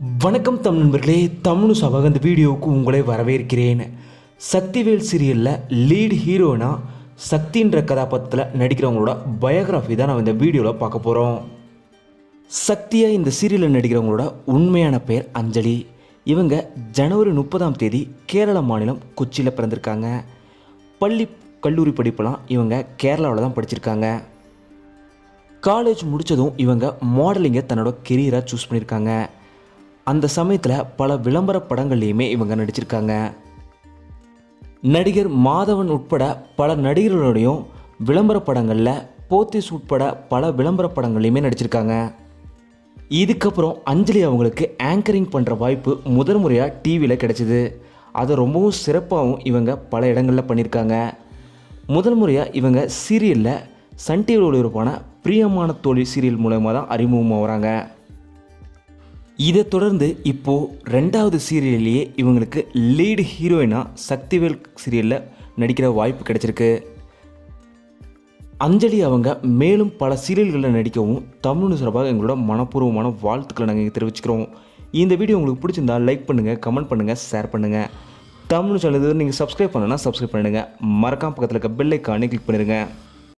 வணக்கம் தமிழ் நண்பர்களே தமிழ் சபாக இந்த வீடியோவுக்கு உங்களை வரவேற்கிறேன். சக்திவேல் சீரியலில் லீட் ஹீரோனா சக்தின்ற கதாபாத்திரத்தில் நடிக்கிறவங்களோட பயோகிராஃபி தான் நம்ம இந்த வீடியோவில் பார்க்க போகிறோம் சக்தியாக இந்த சீரியலில் நடிக்கிறவங்களோட உண்மையான பெயர் அஞ்சலி. இவங்க ஜனவரி முப்பதாம் தேதி கேரள மாநிலம் கொச்சியில் பிறந்திருக்காங்க. பள்ளி கல்லூரி படிப்பெல்லாம் இவங்க கேரளாவில் தான் படிச்சிருக்காங்க. காலேஜ் முடித்ததும் இவங்க மாடலிங்கை தன்னோட கெரியராக சூஸ் பண்ணியிருக்காங்க அந்த சமயத்தில் பல விளம்பர படங்கள்லையுமே இவங்க நடிச்சிருக்காங்க. நடிகர் மாதவன் உட்பட பல நடிகர்களோடையும் விளம்பர படங்களில் போத்திஸ் உட்பட பல விளம்பர படங்கள்லையுமே நடிச்சிருக்காங்க. இதுக்கப்புறம் அஞ்சலி அவங்களுக்கு ஆங்கரிங் பண்ணுற வாய்ப்பு முதல் முறையாக டிவியில் கிடைச்சிது. அதை ரொம்பவும் சிறப்பாகவும் இவங்க பல இடங்களில் பண்ணியிருக்காங்க முதல் முறையாக இவங்க சீரியலில் சன் டிவியில் ஒளிபரப்பான பிரியமான தோழி சீரியல் மூலயமா தான் அறிமுகமாகறாங்க. இதை தொடர்ந்து இப்போது ரெண்டாவது சீரியல்லையே இவங்களுக்கு லீடு ஹீரோயினாக சக்திவேல் சீரியலில் நடிக்கிற வாய்ப்பு கிடைச்சிருக்கு. அஞ்சலி அவங்க மேலும் பல சீரியல்களில் நடிக்கவும் தமிழ் சிறப்பாக எங்களோட மனப்பூர்வமான வாழ்த்துக்களை நாங்கள் தெரிவிச்சுக்கிறோம். இந்த வீடியோ உங்களுக்கு பிடிச்சிருந்தா லைக் பண்ணுங்கள் கமெண்ட் பண்ணுங்கள் ஷேர் பண்ணுங்கள் தமிழ் சேனல் நீங்கள் சப்ஸ்கிரைப் பண்ணனா சப்ஸ்கிரைப் பண்ணுங்கள் மறக்காம பக்கத்தில் இருக்க பெல்லைக்கானே கிளிக் பண்ணிடுங்க.